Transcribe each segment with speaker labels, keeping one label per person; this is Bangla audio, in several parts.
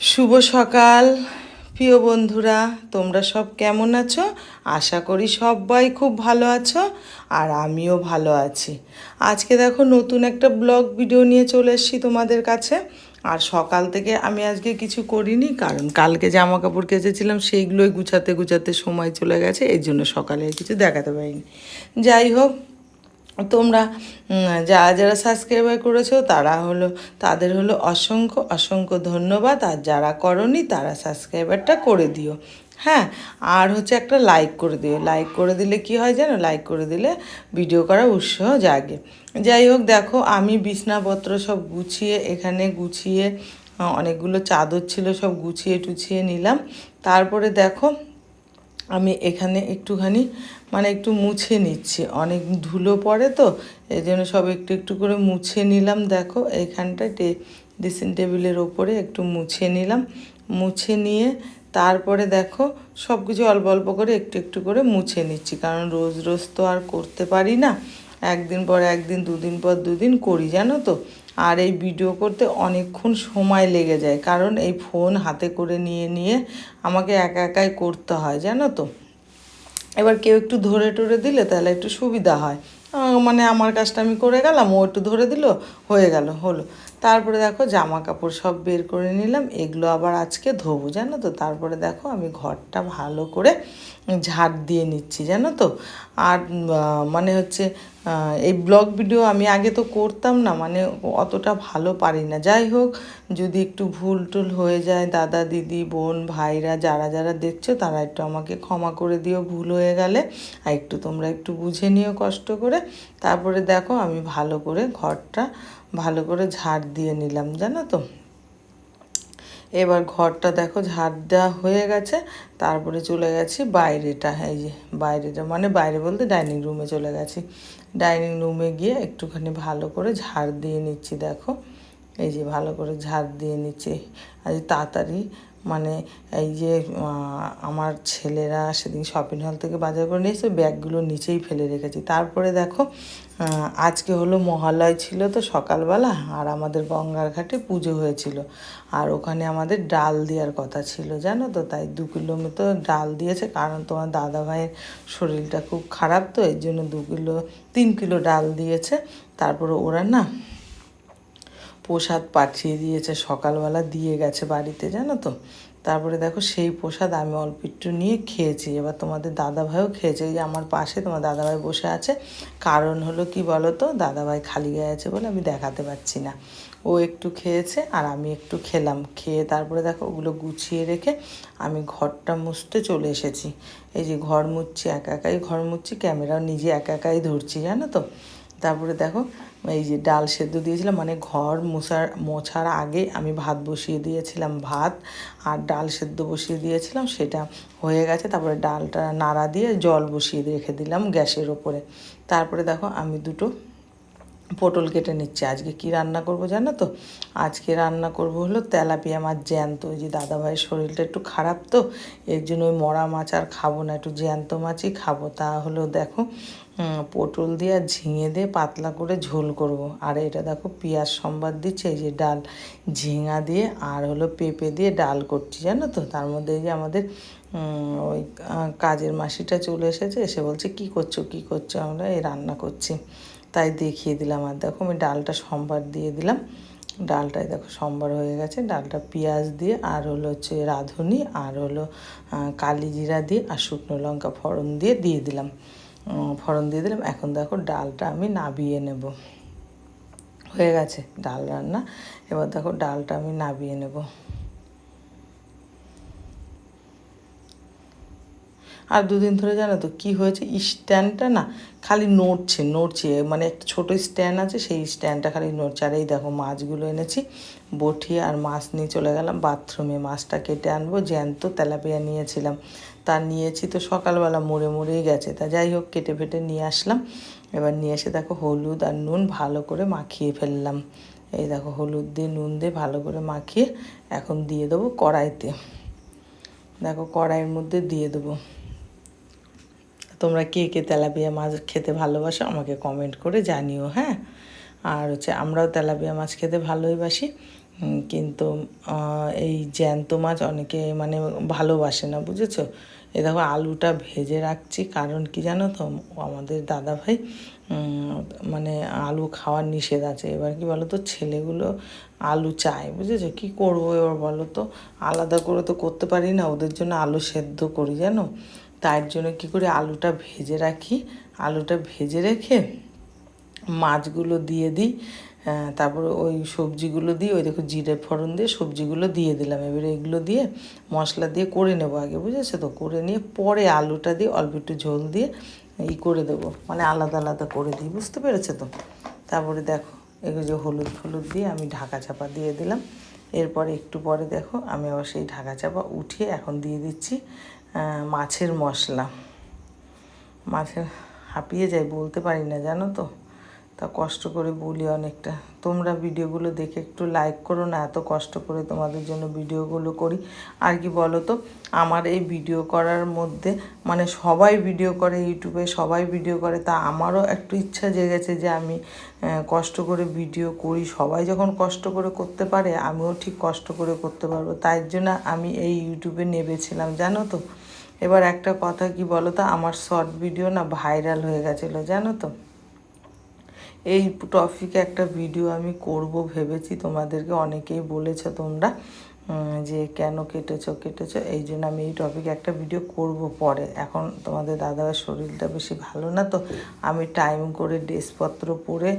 Speaker 1: শুভ সকাল, প্রিয় বন্ধুরা, তোমরা সব কেমন আছো? আশা করি সবাই খুব ভালো আছো আর আমিও ভালো আছি। আজকে দেখো নতুন একটা ব্লগ ভিডিও নিয়ে চলে এসেছি তোমাদের কাছে। আর সকাল থেকে আমি আজকে কিছু করিনি, কারণ কালকে জামা কাপড় কেচেছিলাম, সেইগুলোই গুছাতে গুছাতে সময় চলে গেছে এই জন্য সকালে কিছু দেখাতে পারিনি। যাই হোক তোমরা যারা যারা সাবস্ক্রাইবার করেছ, তারা হলো, তাদের হলো অসংখ্য অসংখ্য ধন্যবাদ। আর যারা করনি, তারা সাবস্ক্রাইবারটা করে দিও। হ্যাঁ আর হচ্ছে একটা লাইক করে দিও। লাইক করে দিলে কি হয় জানো? লাইক করে দিলে ভিডিও করার উৎসাহ জাগে। যাই হোক, দেখো, আমি বিছনাপত্র সব গুছিয়ে, এখানে গুছিয়ে, অনেকগুলো চাদর ছিল, সব গুছিয়ে টুছিয়ে নিলাম। তারপরে দেখো আমি এখানে একটুখানি মানে একটু মুছে নিচ্ছি। অনেক ধুলো পড়ে তো, এই জন্য সব একটু একটু করে মুছে নিলাম। দেখো, এইখানটায় টে, ড্রেসিং টেবিলের ওপরে একটু মুছে নিলাম। মুছে নিয়ে তারপরে দেখো সব কিছু অল্প অল্প করে একটু একটু করে মুছে নিচ্ছি। কারণ রোজ রোজ তো আর করতে পারি না। একদিন পর একদিন, দুদিন পর দুদিন করি, জানো তো? আর এই ভিডিও করতে অনেকক্ষণ সময় লেগে যায়, কারণ এই ফোন হাতে করে নিয়ে নিয়ে আমাকে একা একাই করতে হয়, জানো তো? এবার কেউ একটু ধরে টরে দিলে তাহলে একটু সুবিধা হয়। মানে আমার কাজটা আমি করে গেলাম, ও একটু ধরে দিল, হয়ে গেল, হলো। তারপরে দেখো জামা কাপড় সব বের করে নিলাম, এগুলো আবার আজকে ধোবো, জানো তো? তারপরে দেখো আমি ঘরটা ভালো করে ঝাড় দিয়ে নিচ্ছি, জানো তো? আর মানে হচ্ছে এই ব্লগ ভিডিও আমি আগে তো করতাম না মানে অতটা ভালো পারি না। যাই হোক, যদি একটু ভুল টুল হয়ে যায়, দাদা, দিদি, বোন, ভাইরা যারা যারা দেখছ, তারা একটু আমাকে ক্ষমা করে দিও, ভুল হয়ে গেলে। আর একটু তোমরা একটু বুঝে নিও কষ্ট করে। তারপরে দেখো, আমি ভালো করে ঘরটা ভালো করে ঝাড় দিয়ে নিলাম, জানো তো? এবার ঘরটা দেখো ঝাড় দেওয়া হয়ে গেছে, তারপরে চলে গেছি বাইরেটা, এই যে বাইরেটা মানে বাইরে বলতে ডাইনিং রুমে চলে গেছি। ডাইনিং রুমে গিয়ে একটুখানি ভালো করে ঝাড় দিয়ে নিচ্ছি, দেখো। এই যে ভালো করে ঝাড় দিয়ে নিচ্ছি, আজ তাড়াতাড়ি মানে এই যে আমার ছেলেরা সেদিন শপিং হল থেকে বাজার করে নিয়ে ব্যাগগুলো নিচেই ফেলে রেখেছি। তারপরে দেখো আজকে হলো মহালয় ছিল তো সকালবেলা, আর আমাদের গঙ্গার ঘাটে পুজো হয়েছিল। আর ওখানে আমাদের ডাল দেওয়ার কথা ছিল, জানো তো? তাই দু কিলো মতো ডাল দিয়েছে, কারণ তোমার দাদা ভাইয়ের শরীরটা খুব খারাপ তো, এর জন্য দু কিলো, তিন কিলো ডাল দিয়েছে। তারপরে ওরা না প্রসাদ পাঠিয়ে দিয়েছে, সকালবেলা দিয়ে গেছে বাড়িতে, জানো তো? তারপরে দেখো সেই প্রসাদ আমি অল্প একটু নিয়ে খেয়েছি। এবার তোমাদের দাদাভাইও খেয়েছে। এই যে আমার পাশে তোমার দাদাভাই বসে আছে। কারণ হলো কি বলো তো দাদাভাই খালি গায়ে আছে বলে আমি দেখাতে পারছি না। ও একটু খেয়েছে আর আমি একটু খেলাম। খেয়ে তারপরে দেখো ওগুলো গুছিয়ে রেখে আমি ঘরটা মুছতে চলে এসেছি। এই যে ঘর মুছছি, একা একাই ঘর মুছছি, ক্যামেরাও নিজে একা একাই ধরছি, জানো তো? তারপরে দেখো, এই যে ডাল সেদ্ধ দিয়েছিলাম মানে ঘর মোছার মোছার আগে আমি ভাত বসিয়ে দিয়েছিলাম, ভাত আর ডাল সেদ্ধ বসিয়ে দিয়েছিলাম, সেটা হয়ে গেছে। তারপরে ডালটা নাড়া দিয়ে জল বসিয়ে রেখে দিলাম গ্যাসের ওপরে। তারপরে দেখো, আমি দুটো পটল কেটে নিচ্ছে। আজকে কি রান্না করব জানো তো? আজকে রান্না করব হলো তেলাপিয়া মাছ জ্যান্ত। ওই যে দাদাভাইয়ের শরীরটা একটু খারাপ তো, এর জন্য ওই মরা মাছ আর খাব না, একটু জ্যান্ত মাছই খাব। তা হলো দেখো পটল দিয়ে আর ঝিঙে দিয়ে পাতলা করে ঝোল করব। আর এটা দেখো পেঁয়াজ সম্বাদ দিচ্ছে, এই যে ডাল, ঝিঙা দিয়ে আর হলো পেঁপে দিয়ে ডাল করছি জানো তো? তার মধ্যে এই যে আমাদের ওই কাজের মাসিটা চলে এসেছে, এসে বলছে, কি করছ কি করছ আমরা? এই রান্না করছি। তাই দেখিয়ে দিলাম, আর দেখো আমি ডালটা সম্বার দিয়ে দিলাম। ডালটায় দেখো সম্বার হয়ে গেছে, ডালটা পেঁয়াজ দিয়ে, আর হলো হচ্ছে রাঁধুনি, আর হলো কালি জিরা দিয়ে, আর শুকনো লঙ্কা ফোড়ন দিয়ে দিয়ে দিলাম। ফোড়ন দিয়ে দিলাম। এখন দেখো ডালটা আমি নাবিয়ে নেব। হয়ে গেছে ডাল রান্না। এবার দেখো ডালটা আমি নাবিয়ে নেব। আর দুদিন ধরে জানো তো কি হয়েছে? স্ট্যান্ডটা না খালি নড়ছে নড়ছে। মানে একটা ছোটো স্ট্যান্ড আছে, সেই স্ট্যান্ডটা খালি নড়ছে। আর এই দেখো মাছগুলো এনেছি, বটি আর মাছ নিয়ে চলে গেলাম বাথরুমে মাছটা কেটে আনব, জ্যান্ত তেলাপিয়া নিয়েছিলাম। তা নিয়েছি তো সকালবেলা, মরে মরেই গেছে। তা যাই হোক, কেটে ফেটে নিয়ে আসলাম। এবার নিয়ে এসে দেখো হলুদ আর নুন ভালো করে মাখিয়ে ফেললাম। এই দেখো হলুদ দিয়ে, নুন দিয়ে ভালো করে মাখিয়ে এখন দিয়ে দেবো কড়াইতে। দেখো কড়াইয়ের মধ্যে দিয়ে দেবো। তোমরা কে কে তেলাপিয়া মাছ খেতে ভালোবাসো আমাকে কমেন্ট করে জানিও হ্যাঁ? আর হচ্ছে আমরাও তেলাপিয়া মাছ খেতে ভালোই বাসি কিন্তু এই জ্যান্ত মাছ অনেকে মানে ভালোবাসে না, বুঝেছ? এ দেখো আলুটা ভেজে রাখছি, কারণ কি জানো তো? আমাদের দাদা ভাই মানে আলু খাওয়ার নিষেধ আছে। এবার কি বলো তো, ছেলেগুলো আলু চায়, বুঝেছ? কি করব এবার বলো তো? আলাদা করে তো করতে পারি না, ওদের জন্য আলু সেদ্ধ করি, জানো? তার জন্য কি করে? আলুটা ভেজে রাখি। আলুটা ভেজে রেখে মাছগুলো দিয়ে দিই। তারপরে ওই সবজিগুলো দিয়ে, ওই দেখো জিরে ফোড়ন দিয়ে সবজিগুলো দিয়ে দিলাম। এবারে এগুলো দিয়ে মশলা দিয়ে করে নেব আগে, বুঝেছ তো? করে নিয়ে পরে আলুটা দিয়ে অল্প একটু ঝোল দিয়ে ই করে দেবো। মানে আলাদা আলাদা করে দিই, বুঝতে পেরেছ তো? তারপরে দেখো, এগুলো যে হলুদ ফলুদ দিয়ে আমি ঢাকা চাপা দিয়ে দিলাম। এরপরে একটু পরে দেখো, আমি আবার সেই ঢাকা চাপা উঠিয়ে এখন দিয়ে দিচ্ছি। মাছের মশলা। মাছের হাঁপিয়ে যায় বলতে পারি না জানো তো? তা কষ্ট করে বলি অনেকটা। তোমরা ভিডিওগুলো দেখে একটু লাইক করো না, এত কষ্ট করে তোমাদের জন্য ভিডিওগুলো করি। আর কি বলো তো আমার এই ভিডিও করার মধ্যে মানে সবাই ভিডিও করে ইউটিউবে সবাই ভিডিও করে, তা আমারও একটু ইচ্ছা জেগেছে যে আমি কষ্ট করে ভিডিও করি। সবাই যখন কষ্ট করে করতে পারে, আমিও ঠিক কষ্ট করে করতে পারব। তাই জন্য আমি এই ইউটিউবে নেবেছিলাম জানো তো? এবার একটা কথা কি বলো তো আমার শর্ট ভিডিও না ভাইরাল হয়ে গেছিল, জানো তো? এই টপিকে একটা ভিডিও আমি করব, ভেবেছি তোমাদেরকে অনেকেই বলেছ তোমরা যে কেন কেটেছো কেটেছো, এই জন্য আমি এই টপিকে একটা ভিডিও করব পরে। এখন তোমাদের দাদার শরীরটা বেশি ভালো না তো, আমি টাইম করে ড্রেসপত্র পরে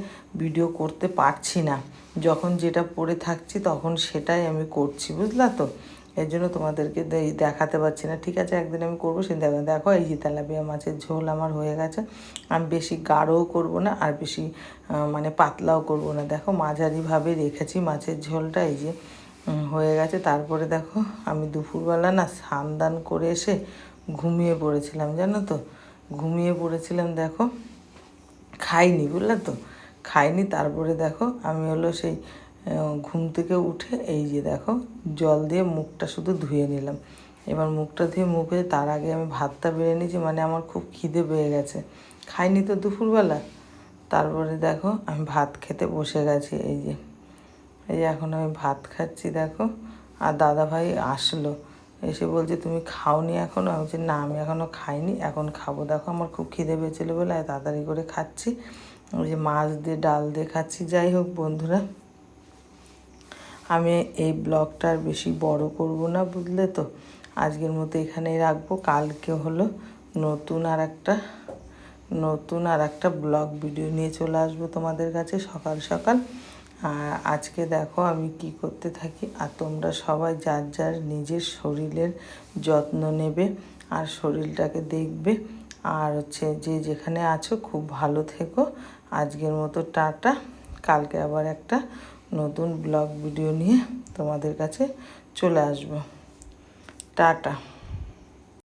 Speaker 1: ভিডিও করতে পারছি না। যখন যেটা পরে থাকছি তখন সেটাই আমি করছি, বুঝলা তো? এর জন্য তোমাদেরকে দেখাতে পারছি না। ঠিক আছে, একদিন আমি করব, সেদিন দেখো দেখো, এই যে তেলাপিয়া মাছের ঝোল আমার হয়ে গেছে। আমি বেশি গাঢ়ও করব না, আর বেশি মানে পাতলাও করব না। দেখো, মাঝারিভাবে রেখেছি মাছের ঝোলটা, এই যে হয়ে গেছে। তারপরে দেখো, আমি দুপুরবেলা না স্নান দান করে এসে ঘুমিয়ে পড়েছিলাম, জানো তো? ঘুমিয়ে পড়েছিলাম, দেখো, খাইনি, বুঝলে তো? খাইনি, তারপরে দেখো, আমি হলো সেই ঘুম থেকে উঠে এই যে দেখো জল দিয়ে মুখটা শুধু ধুয়ে নিলাম। এবার মুখটা ধুয়ে মুখে তার আগে আমি ভাতটা বেড়ে নিয়েছি মানে আমার খুব খিদে পেয়ে গেছে। খাইনি তো দুপুরবেলা। তারপরে দেখো আমি ভাত খেতে বসে গেছি, এই যে। এই এখন আমি ভাত খাচ্ছি, দেখো। আর দাদা ভাই আসলো। এসে বলছে, তুমি খাওনি এখনও আমি বলছি, না, আমি এখনও খাইনি। এখন খাব। দেখো আমার খুব খিদে পেয়েছিলো বলে তাড়াতাড়ি করে খাচ্ছি। ওই যে মাছ দিয়ে, ডাল দিয়ে খাচ্ছি। যাই হোক বন্ধুরা আমি এই ব্লগটা আর বেশি বড় করব না, বুঝলে তো? আজকের মতো এখানেই রাখব। কালকে হলো নতুন আর একটা নতুন আর একটা ব্লগ ভিডিও নিয়ে চলে আসব তোমাদের কাছে সকাল সকাল। আর আজকে দেখো আমি কি করতে থাকি, আর তোমরা সবাই যার যার নিজের শরীরের যত্ন নেবে আর শরীরটাকে দেখবে। আর হচ্ছে যে যেখানে আছো খুব ভালো থেকো। আজকের মতো টাটা। কালকে আবার একটা নতুন ব্লগ ভিডিও নিয়ে তোমাদের কাছে চলে আসব। টাটা।